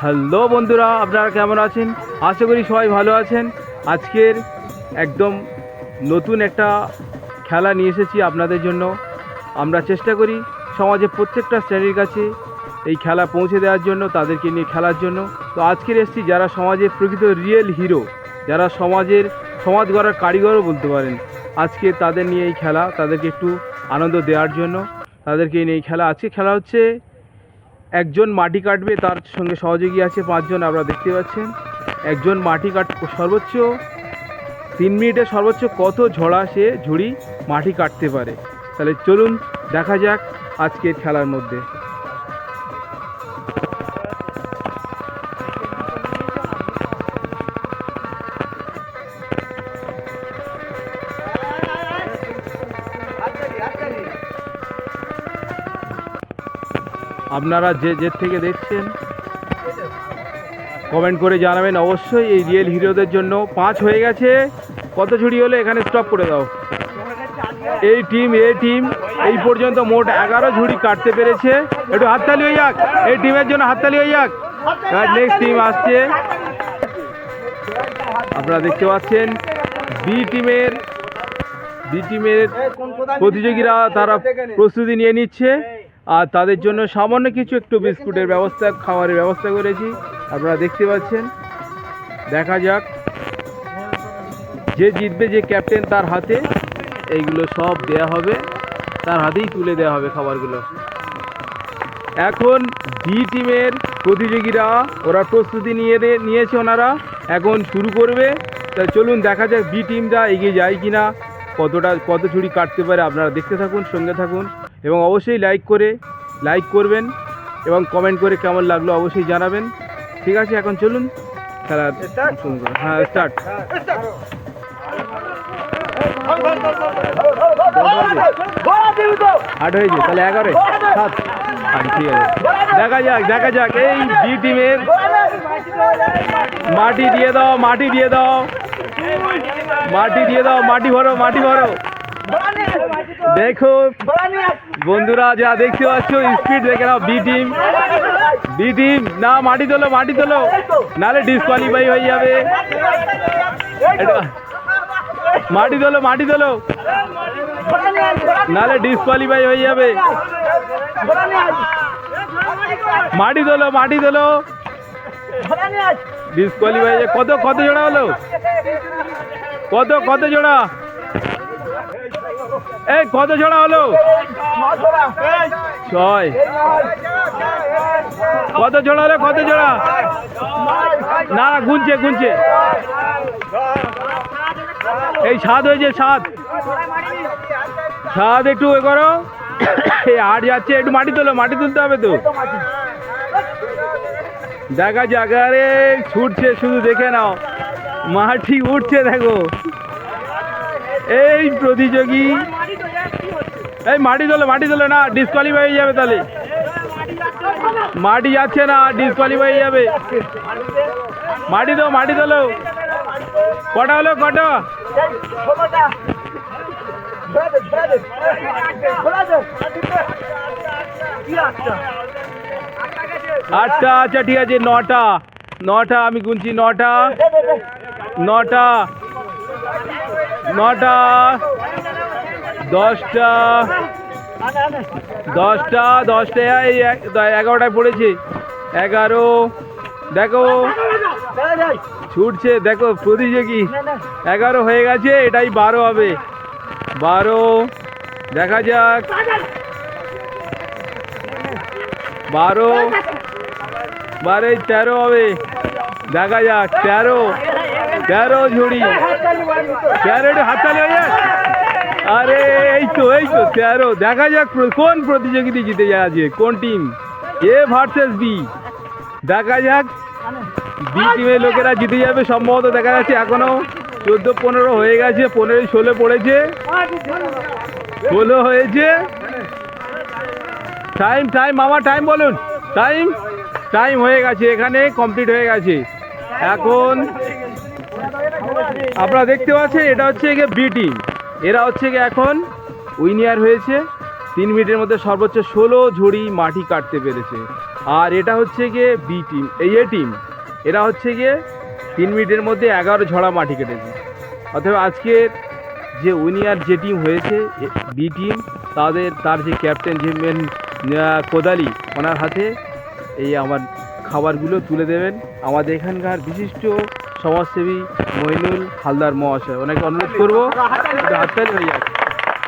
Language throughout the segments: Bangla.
হ্যালো বন্ধুরা, আপনারা কেমন আছেন? আশা করি সবাই ভালো আছেন। আজকের একদম নতুন একটা খেলা নিয়ে এসেছি আপনাদের জন্য। আমরা চেষ্টা করি সমাজে প্রত্যেকটা শ্রেণির কাছে এই খেলা পৌঁছে দেওয়ার জন্য, তাদেরকে নিয়ে খেলার জন্য। তো আজকের এসেছি যারা সমাজের প্রকৃত রিয়েল হিরো যারা সমাজের, সমাজ গড়ার কারিগরও বলতে পারেন। আজকে তাদের নিয়ে এই খেলা, তাদেরকে একটু আনন্দ দেওয়ার জন্য। তাদেরকে নিয়ে এই খেলা। আজকে খেলা হচ্ছে একজন মাটি কাটবে, তার সঙ্গে সহযোগী আছে পাঁচজন আপনারা দেখতে পাচ্ছেন একজন মাটি কাট, সর্বোচ্চ তিন মিনিটে সর্বোচ্চ কত ঝড়া সে ঝুড়ি মাটি কাটতে পারে? তাহলে চলুন দেখা যাক আজকের খেলার মধ্যে। আপনারা যে যে থেকে দেখছেন কমেন্ট করে জানাবেন। অবশ্যই এই রিয়েল হিরোদের জন্য পাঁচ হয়ে গেছে। কত ঝুড়ি হলে? এখানে স্টপ করে দাও। এই টিম এই টিম এই পর্যন্ত মোট এগারো ঝুড়ি কাটতে পেরেছে। একটু হাততালি হয়ে যাক। এই টিমের জন্য হাততালি হয়ে যাক। নেক্সট টিম আসছে। আপনারা দেখতে পাচ্ছেন বি টিমের বি টিমের প্রতিযোগীরা তারা প্রস্তুতি নিয়ে নিচ্ছে। আর তাদের জন্য সামান্য কিছু একটু বিস্কুটের ব্যবস্থা, খাবারের ব্যবস্থা করেছি। আপনারা দেখতে পাচ্ছেন। দেখা যাক। যে জিতবে, যে ক্যাপ্টেন তার হাতে, এইগুলো সব দেয়া হবে। তার হাতেই তুলে দেওয়া হবে খাবারগুলো। এখন বি টিমের প্রতিযোগীরা, ওরা প্রস্তুতি নিয়ে নিয়েছে ওনারা। এখন শুরু করবে। তা চলুন দেখা যাক বি টিমটা এগিয়ে যায় কি না কতটা, কত ছুরি কাটতে পারে। আপনারা দেখতে থাকুন, সঙ্গে থাকুন। এবং অবশ্যই লাইক করে লাইক করবেন এবং কমেন্ট করে কেমন লাগল অবশ্যই জানাবেন। ঠিক আছে এখন চলুন খেলা শুরু করুন। হ্যাঁ স্টার্ট আট হয়েছে তাহলে এগারো। সাত। আচ্ছা ঠিক আছে। দেখা যাক দেখা যাক। এই বি টিমের মাটি দিয়ে দাও মাটি দিয়ে দাও। মাটি দিয়ে দাও মাটি ভরো মাটি ভরো। দেখো, বন্ধুরা যা দেখতে পাচ্ছ স্পিড দেখে নাও বি টিম বি টিম না, মাটি তোলো মাটি তোলো। নাহলে ডিসকোয়ালিফাই হয়ে যাবে। মাটি তোলো মাটি তোলো। নাহলে ডিসকোয়ালিফাই হয়ে যাবে। মাটি তোলো মাটি তোলো। ডিসকোয়ালিফাই কত কত জোড়া হলো? কত কত জোড়া? এই, কত জোড়া হলো? ছয়। কত জোড়া হলো, কত জোড়া? না না, গুনছে গুনছে। এই সাত হয়েছে, সাত। সাত একটু এ করো। এই আট যাচ্ছে, একটু মাটি তোলো, মাটি তুলতে হবে তো। দেখা যাক, আরে, ছুটছে, শুধু দেখে নাও। মাটি উঠছে, দেখো। এই প্রতিযোগী এই মাটি তোলো মাটি তোলো না ডিসকোয়ালিফাই হয়ে যাবে তাহলে। মাটি যাচ্ছে না ডিসকোয়ালিফাই হয়ে যাবে। মাটি দাও, মাটি তোলো। কটা হলো, কটা? আটটা আচ্ছা ঠিক আছে, নটা। নটা, আমি গুনছি, নটা। নটা। নটা। দশটা দশটা দশটা, এই এগারোটায় পড়েছে। এগারো, দেখো, ছুটছে, দেখো প্রতিযোগী এগারো হয়ে গেছে, এটাই বারো হবে। বারো, দেখা যাক। বারো বারো তেরো হবে। দেখা যাক, তেরো তেরো ঝুড়ি। তেরো হাততালি হয়ে যাক আরে, এই তো এই তো, তেরো। দেখা যাক কোন প্রতিযোগিতা জিতে যায় আজকে, কোন টিম এ ভার্সেস বি দেখা যাক। বি টিমের লোকেরা জিতে যাবে, সম্ভবত দেখা যাচ্ছে এখনও চোদ্দ, পনেরো হয়ে গেছে, পনেরো, ষোলো পড়েছে। ষোলো হয়েছে। টাইম টাইম মামা টাইম বলুন। টাইম টাইম হয়ে গেছে এখানে কমপ্লিট হয়ে গেছে। এখন আপনারা দেখতে পাচ্ছেন, এটা হচ্ছে বি টিম এরা হচ্ছে গিয়ে এখন উইনিয়ার হয়েছে। তিন মিনিটের মধ্যে সর্বোচ্চ ষোলো ঝুড়ি মাটি কাটতে পেরেছে। আর এটা হচ্ছে গিয়ে বি টিম এই এ টিম এরা হচ্ছে গিয়ে তিন মিনিটের মধ্যে এগারো ঝড়া মাটি কেটেছে। অথবা আজকের যে উইনিয়ার যে টিম হয়েছে বি টিম তাদের, তার যে ক্যাপ্টেন যে মেন কোদালি, ওনার হাতে এই আমার খাবারগুলো তুলে দেবেন। আমাদের এখানকার বিশিষ্ট সমাজসেবী মইনুল হালদার মহাশয়। ওনাকে অনুরোধ করব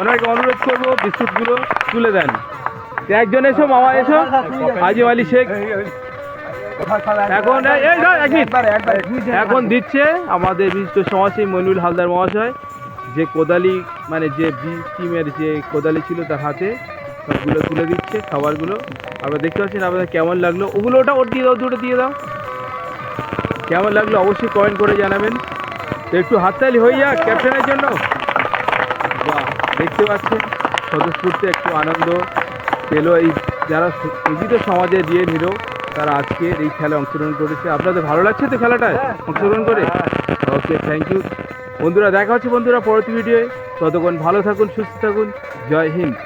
ওনাকে অনুরোধ করব, বিস্কুটগুলো তুলে দেন। একজন এসো, মামা এসো। হাজি আলী শেখ। এখন। এখন দিচ্ছে আমাদের বিশিষ্ট সমাজসেবী মইনুল হালদার মহাশয়। যে কোদালি মানে যে টিমের যে কোদালি ছিল তার হাতে, সবগুলো তুলে দিচ্ছে, খাবারগুলো। আপনারা দেখতে পাচ্ছেন আপনাদের কেমন লাগল। ওগুলো ওটা ওর দিয়ে দাও, দুটো দিয়ে দাও। কেমন লাগল অবশ্যই কমেন্ট করে জানাবেন। তো একটু হাততালি হয়ে যাক ক্যাপ্টেনের জন্য। বাহ, দেখতে পাচ্ছেন, স্বতঃস্ফূর্ত একটু আনন্দ পেল এই যারা প্রকৃত সমাজের দিয়ে হিরো তারা আজকে এই খেলায় অংশগ্রহণ করেছে। আপনাদের ভালো লাগছে তো খেলাটায়? অংশগ্রহণ করে? ওকে থ্যাংক ইউ বন্ধুরা, দেখা হচ্ছে বন্ধুরা পরবর্তী ভিডিওয়ে ততক্ষণ ভালো থাকুন, সুস্থ থাকুন। জয় হিন্দ।